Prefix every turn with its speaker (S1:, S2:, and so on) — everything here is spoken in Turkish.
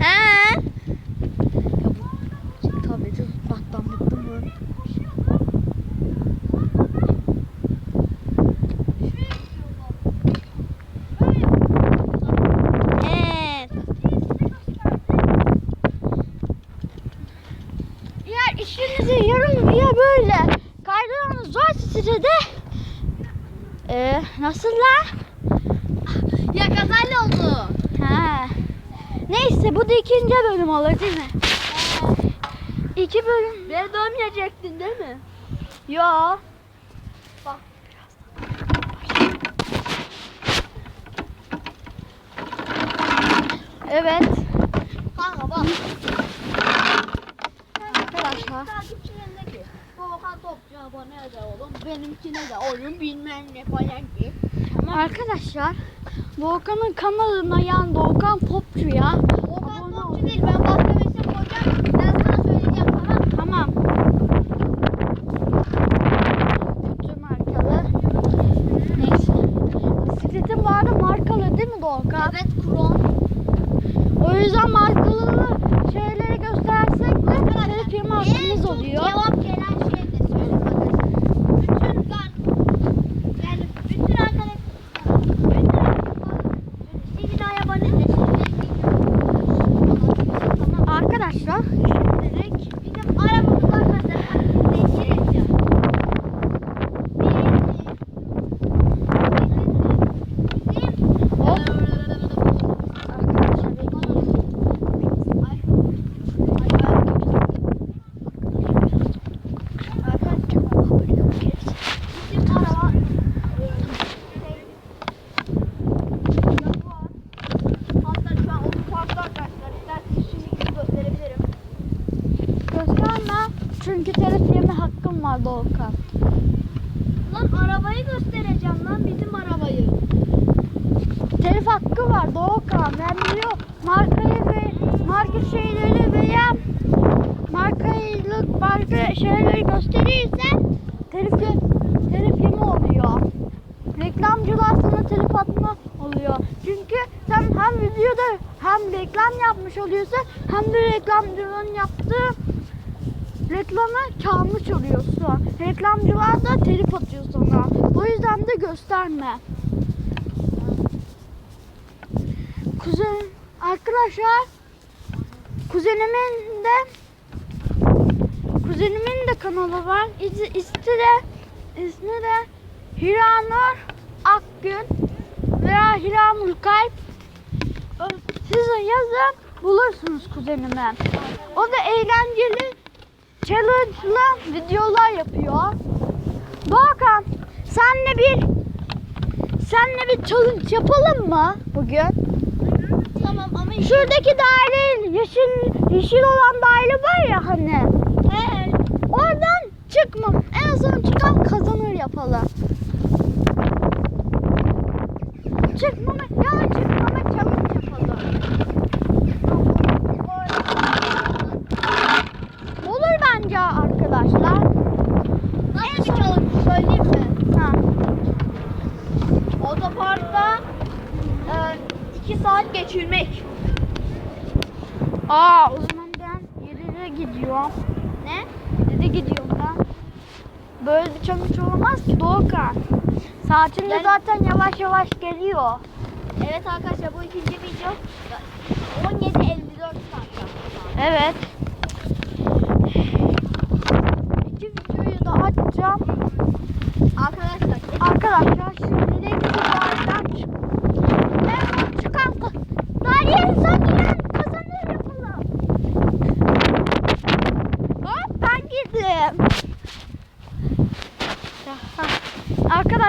S1: He? Tabii de battan bıktım ben. Evet. Eğer işinizi yarım ya böyle kaydırmanız varsa size de ee, nasıl la?
S2: Ya kazayla oldu.
S1: Ha. Neyse bu da ikinci bölüm olur değil mi? İki bölüm.
S2: Beni dönmeyecektin değil mi?
S1: Yo.
S2: Bak.
S1: Evet.
S2: Kanka bak.
S1: Arkadaşlar.
S2: Takipçilerindeki Volkan abone de oğlum. Benimkine de oyun bilmem ne falan ki.
S1: Arkadaşlar. Volkan'ın kanalına yan Volkan Popçu'ya.
S2: Volkan
S1: Abone
S2: Topçu
S1: ol.
S2: değil ben başka bir şey koyacağım. Ben sana söyleyeceğim tamam
S1: Tamam. Kötü markalı. Neyse. Bisikletin vardı markalı değil mi Volkan?
S2: Evet Kron.
S1: O yüzden markalı şeyleri göstersek de telif firma
S2: En
S1: hakkımız
S2: çok
S1: oluyor.
S2: cevap gelen şey de söyleyeyim arkadaşlar. Bütün ben yani bütün arkadaşlar bütün Sivina'ya abone de Tamam.
S1: Arkadaşlar şimdilik
S2: Bizim arabamız arkadaşlar taksitleşiriz ya.
S1: arkadaşlar bekleyin.
S2: Bizim araba Hatta şu an otoparkta
S1: Gösterme. Çünkü telif yeme hakkım var Doğukan.
S2: Lan arabayı göstereceğim lan bizim arabayı.
S1: Telif hakkı var Doğukan. Ben biliyorum. Markayı ve marka şeyleri veya markaylık marka şeyleri gösterirsen telif, ye- telif yeme oluyor. Reklamcılar sana telif atma oluyor. Çünkü sen hem videoda hem reklam yapmış oluyorsun hem de reklamcının yaptığı reklamı çalmış oluyorsun. Reklamcılar da telif atıyor sana. O yüzden de gösterme. Kuzen arkadaşlar kuzenimin de kuzenimin de kanalı var. İsmi, de ismi de Hiranur Akgün veya Hiranur Kalp. Sizin yazın bulursunuz kuzenimi. O da eğlenceli challenge'lı videolar yapıyor. Doğukan senle bir senle bir challenge yapalım mı bugün?
S2: Tamam ama
S1: Şuradaki daire yeşil yeşil olan daire var ya hani.
S2: He.
S1: Oradan çıkmam. En son çıkan kazanır yapalım. Çıkmama ya çıkmama challenge yapalım. Bence arkadaşlar.
S2: Nasıl bir challenge söyleyeyim mi?
S1: Ha.
S2: Otoparkta 2 saat geçirmek.
S1: Aa o zaman ben 7'de gidiyorum.
S2: Ne?
S1: 7'de gidiyorum ben. Böyle bir challenge olamaz ki Doğukan. Saatinde
S2: Yani-
S1: zaten yavaş yavaş geliyor.
S2: Evet arkadaşlar bu ikinci video 17.54 saat.
S1: Evet. İki videoyu da açacağım.
S2: Arkadaşlar
S1: Arkadaşlar şimdi